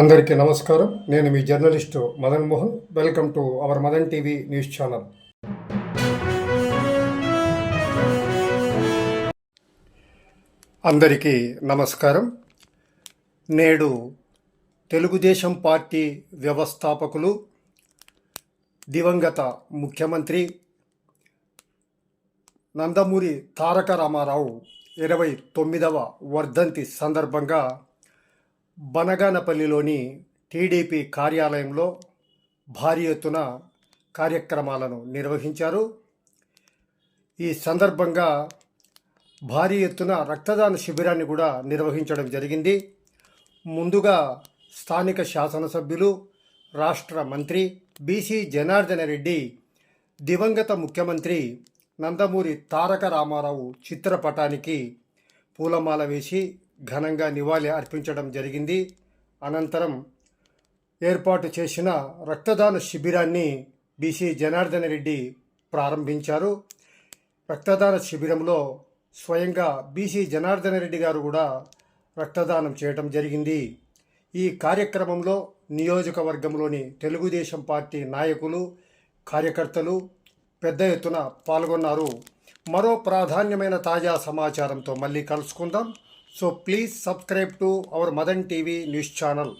అందరికీ నమస్కారం. నేను మీ journalist Madan Mohan. Welcome to our Madan TV news channel. అందరికీ నమస్కారం. నేడు తెలుగుదేశం పార్టీ వ్యవస్థాపకులు దివంగత ముఖ్యమంత్రి నందమూరి తారక రామారావు ఇరవై తొమ్మిదవ వర్ధంతి సందర్భంగా బనగానపల్లిలోని టీడీపీ కార్యాలయంలో భారీ ఎత్తున కార్యక్రమాలను నిర్వహించారు. ఈ సందర్భంగా భారీ ఎత్తున రక్తదాన శిబిరాన్ని కూడా నిర్వహించడం జరిగింది. ముందుగా స్థానిక శాసనసభ్యులు రాష్ట్ర మంత్రి బీసీ జనార్దన రెడ్డి దివంగత ముఖ్యమంత్రి నందమూరి తారక రామారావు చిత్రపటానికి పూలమాల వేసి ఘనంగా నివాళి అర్పించడం జరిగింది. అనంతరం ఏర్పాటు చేసిన రక్తదాన శిబిరాన్ని బీసీ జనార్దన రెడ్డి ప్రారంభించారు. రక్తదాన శిబిరంలో స్వయంగా బీసీ జనార్దన రెడ్డి గారు కూడా రక్తదానం చేయడం జరిగింది. ఈ కార్యక్రమంలో నియోజకవర్గంలోని తెలుగుదేశం పార్టీ నాయకులు కార్యకర్తలు పెద్ద ఎత్తున పాల్గొన్నారు. మరో ప్రాధాన్యమైన తాజా సమాచారంతో మళ్ళీ కలుసుకుందాం. So please subscribe to our Madan TV news channel